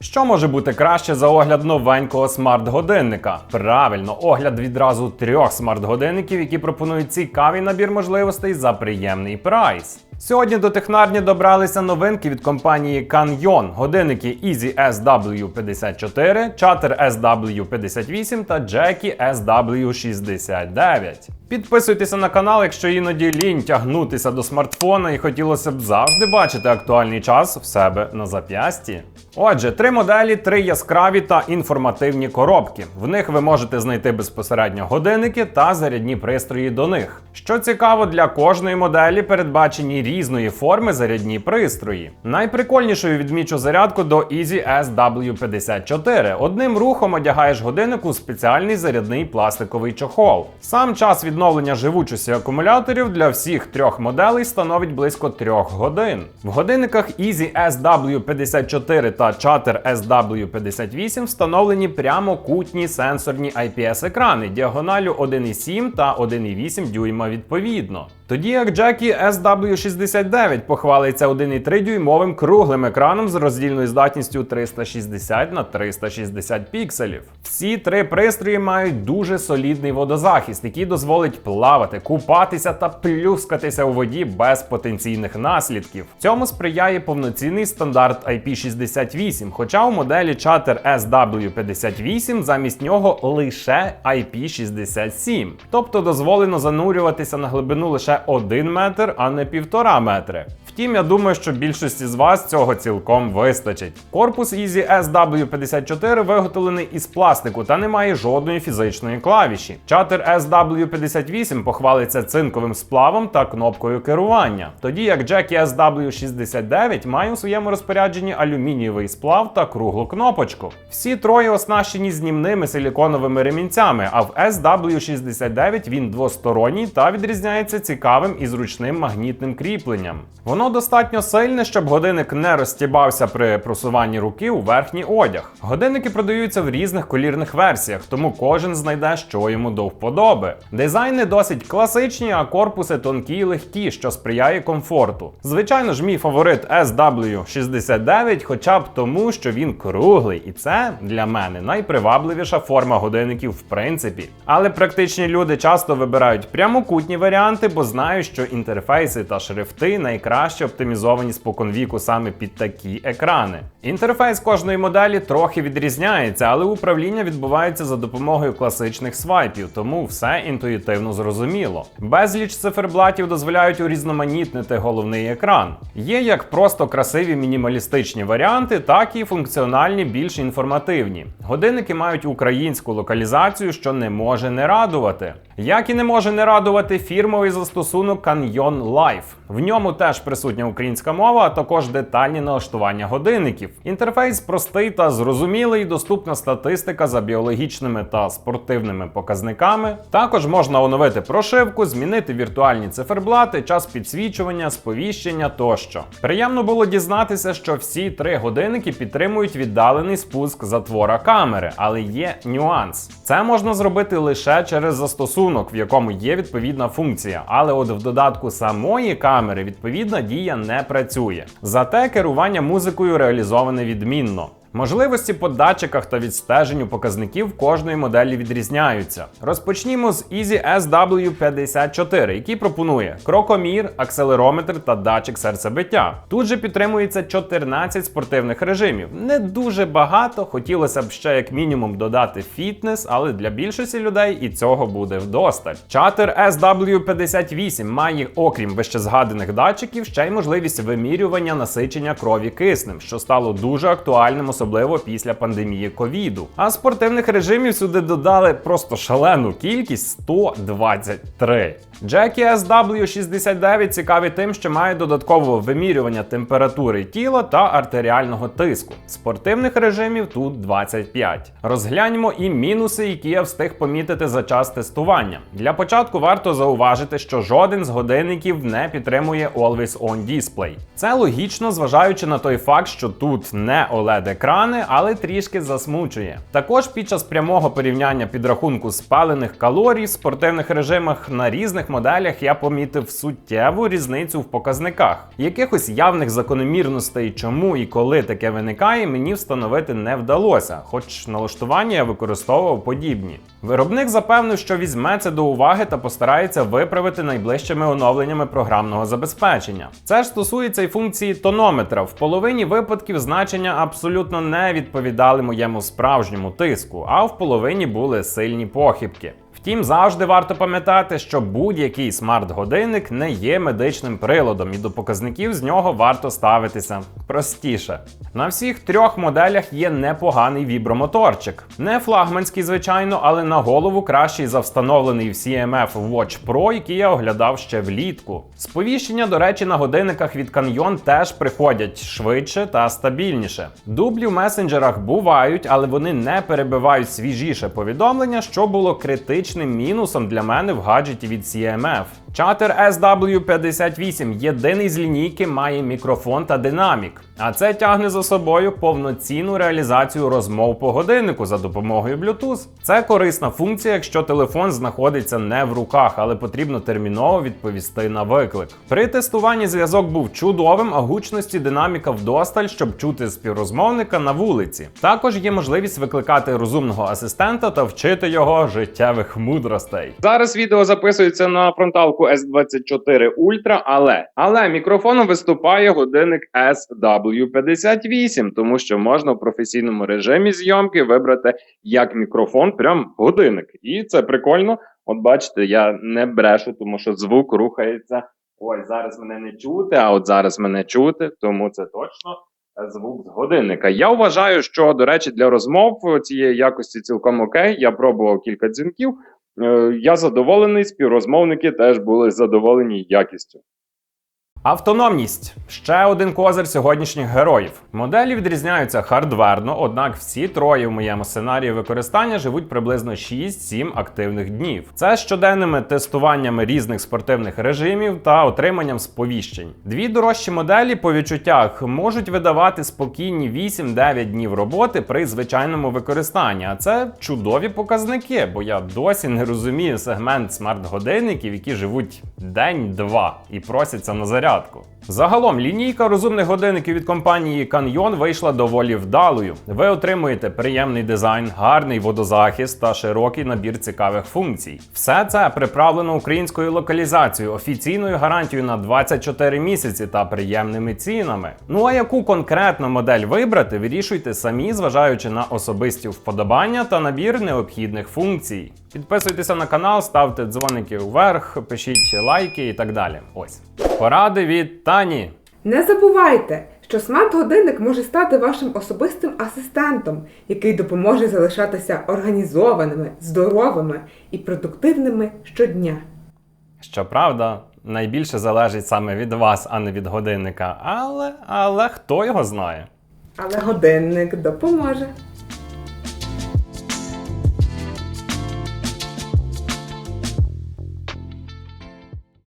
Що може бути краще за огляд новенького смарт-годинника? Правильно, огляд відразу трьох смарт-годинників, які пропонують цікавий набір можливостей за приємний прайс. Сьогодні до технарні добралися новинки від компанії Canyon, годинники Easy SW54, Chatter SW58 та Jackie SW69. Підписуйтеся на канал, якщо іноді лінь тягнутися до смартфона і хотілося б завжди бачити актуальний час в себе на зап'ясті. Отже, три моделі, три яскраві та інформативні коробки. В них ви можете знайти безпосередньо годинники та зарядні пристрої до них. Що цікаво, для кожної моделі передбачені різної форми зарядні пристрої. Найприкольнішою відмічу зарядку до Easy SW54. Одним рухом одягаєш годинник у спеціальний зарядний пластиковий чохол. Сам час відновлення живучості акумуляторів для всіх трьох моделей становить близько 3 годин. В годинниках Easy SW54 та Chatter SW58 встановлені прямокутні сенсорні IPS-екрани діагоналю 1,7 та 1,8 дюйма відповідно. Тоді як Jackie SW69 похвалиться 1,3 дюймовим круглим екраном з роздільною здатністю 360 на 360 пікселів. Всі три пристрої мають дуже солідний водозахист, який дозволить плавати, купатися та плюскатися у воді без потенційних наслідків. Цьому сприяє повноцінний стандарт IP68, хоча у моделі Chatter SW58 замість нього лише IP67. Тобто дозволено занурюватися на глибину лише 1 метр, а не півтора метри. Втім, я думаю, що більшості з вас цього цілком вистачить. Корпус Easy SW54 виготовлений із пластику та не має жодної фізичної клавіші. Chatter SW58 похвалиться цинковим сплавом та кнопкою керування, тоді як Jackie SW69 має у своєму розпорядженні алюмінієвий сплав та круглу кнопочку. Всі троє оснащені знімними силіконовими ремінцями, а в SW69 він двосторонній та відрізняється цікавим і зручним магнітним кріпленням. Воно достатньо сильне, щоб годинник не розстібався при просуванні руки у верхній одяг. Годинники продаються в різних колірних версіях, тому кожен знайде, що йому до вподоби. Дизайни досить класичні, а корпуси тонкі й легкі, що сприяє комфорту. Звичайно ж, мій фаворит SW69, хоча б тому, що він круглий, і це для мене найпривабливіша форма годинників в принципі. Але практичні люди часто вибирають прямокутні варіанти, бо знають, що інтерфейси та шрифти найкраще оптимізовані споконвіку саме під такі екрани. Інтерфейс кожної моделі трохи відрізняється, але управління відбувається за допомогою класичних свайпів, тому все інтуїтивно зрозуміло. Безліч циферблатів дозволяють урізноманітнити головний екран. Є як просто красиві мінімалістичні варіанти, так і функціональні більш інформативні. Годинники мають українську локалізацію, що не може не радувати. Як і не може не радувати фірмовий застосунок Canyon Life. В ньому теж присутня українська мова, а також детальні налаштування годинників. Інтерфейс простий та зрозумілий, доступна статистика за біологічними та спортивними показниками. Також можна оновити прошивку, змінити віртуальні циферблати, час підсвічування, сповіщення тощо. Приємно було дізнатися, що всі три годинники підтримують віддалений спуск затвора камери, але є нюанс. Це можна зробити лише через застосунок, в якому є відповідна функція. Але от в додатку самої камери відповідна дія не працює. Зате керування музикою реалізоване відмінно. Можливості по датчиках та відстеженню показників кожної моделі відрізняються. Розпочнімо з Easy SW54, який пропонує крокомір, акселерометр та датчик серцебиття. Тут же підтримується 14 спортивних режимів. Не дуже багато, хотілося б ще як мінімум додати фітнес, але для більшості людей і цього буде вдосталь. Chatter SW58 має, окрім вищезгаданих датчиків, ще й можливість вимірювання насичення крові киснем, що стало дуже актуальним особливо після пандемії ковіду. А спортивних режимів сюди додали просто шалену кількість 123. Jackie SW69 цікавий тим, що має додаткове вимірювання температури тіла та артеріального тиску. Спортивних режимів тут 25. Розгляньмо і мінуси, які я встиг помітити за час тестування. Для початку варто зауважити, що жоден з годинників не підтримує Always On Display. Це логічно, зважаючи на той факт, що тут не OLED екран екрани, але трішки засмучує. Також під час прямого порівняння підрахунку спалених калорій в спортивних режимах на різних моделях я помітив суттєву різницю в показниках. Якихось явних закономірностей, чому і коли таке виникає, мені встановити не вдалося, хоч налаштування я використовував подібні. Виробник запевнив, що візьме це до уваги та постарається виправити найближчими оновленнями програмного забезпечення. Це ж стосується і функції тонометра. В половині випадків значення абсолютно не відповідали моєму справжньому тиску, а в половині були сильні похибки. Втім, завжди варто пам'ятати, що будь-який смарт-годинник не є медичним приладом, і до показників з нього варто ставитися простіше. На всіх трьох моделях є непоганий вібромоторчик. Не флагманський, звичайно, але на голову кращий за встановлений в CMF Watch Pro, який я оглядав ще влітку. Сповіщення, до речі, на годинниках від Canyon теж приходять швидше та стабільніше. Дублі в месенджерах бувають, але вони не перебивають свіжіше повідомлення, що було критичним мінусом для мене в гаджеті від CMF. Чатер SW58 єдиний з лінійки має мікрофон та динамік, а це тягне за собою повноцінну реалізацію розмов по годиннику за допомогою Bluetooth. Це корисна функція, якщо телефон знаходиться не в руках, але потрібно терміново відповісти на виклик. При тестуванні зв'язок був чудовим, а гучності динаміка вдосталь, щоб чути співрозмовника на вулиці. Також є можливість викликати розумного асистента та вчити його життєвих мудростей. Зараз відео записується на фронталку S24 Ultra, але але мікрофоном виступає годинник SW58, тому що можна в професійному режимі зйомки вибрати як мікрофон, прям годинник. І це прикольно. От бачите, я не брешу, тому що звук рухається. Ой, зараз мене не чути, а от зараз мене чути, тому це точно звук з годинника. Я вважаю, що, до речі, для розмов цієї якості цілком окей. Я пробував кілька дзвінків. Е, Я задоволений, співрозмовники теж були задоволені якістю. Автономність ще один козир сьогоднішніх героїв. Моделі відрізняються хардверно, однак всі троє в моєму сценарії використання живуть приблизно 6-7 активних днів. Це щоденними тестуваннями різних спортивних режимів та отриманням сповіщень. Дві дорожчі моделі по відчуттях можуть видавати спокійні 8-9 днів роботи при звичайному використанні. А це чудові показники, бо я досі не розумію сегмент смарт-годинників, які живуть день-два і просяться на зарядку. Загалом лінійка розумних годинників від компанії Canyon вийшла доволі вдалою. Ви отримуєте приємний дизайн, гарний водозахист та широкий набір цікавих функцій. Все це приправлено українською локалізацією, офіційною гарантією на 24 місяці та приємними цінами. Ну а яку конкретно модель вибрати, вирішуйте самі, зважаючи на особисті вподобання та набір необхідних функцій. Підписуйтеся на канал, ставте дзвоники вверх, пишіть лайки і так далі. Ось поради від Тані. Не забувайте, що смарт-годинник може стати вашим особистим асистентом, який допоможе залишатися організованими, здоровими і продуктивними щодня. Щоправда, найбільше залежить саме від вас, а не від годинника. Але, але хто його знає? Але годинник допоможе.